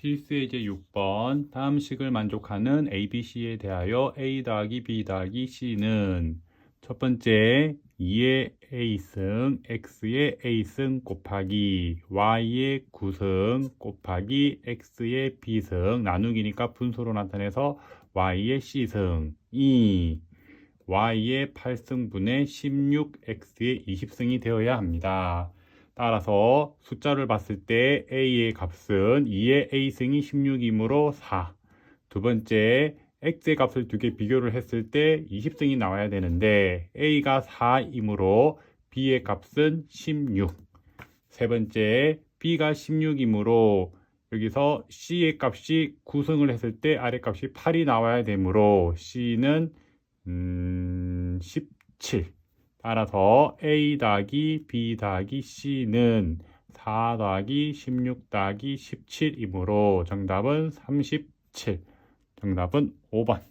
필수예제 6번 다음 식을 만족하는 ABC에 대하여 A 더하기 B 더하기 C는 첫 번째 2의 A승 X의 A승 곱하기 Y의 9승 곱하기 X의 B승 나누기니까 분수로 나타내서 Y의 C승 2 Y의 8승분의 16X의 20승이 되어야 합니다. 따라서 숫자를 봤을 때 A의 값은 2의 A승이 16이므로 4. 두 번째, X의 값을 두 개 비교를 했을 때 20승이 나와야 되는데 A가 4이므로 B의 값은 16. 세 번째, B가 16이므로 여기서 C의 값이 9승을 했을 때 아래 값이 8이 나와야 되므로 C는 음, 17. 따라서 A 더하기 B 더하기 C는 4 더하기 16 더하기 17이므로 정답은 37. 정답은 5번.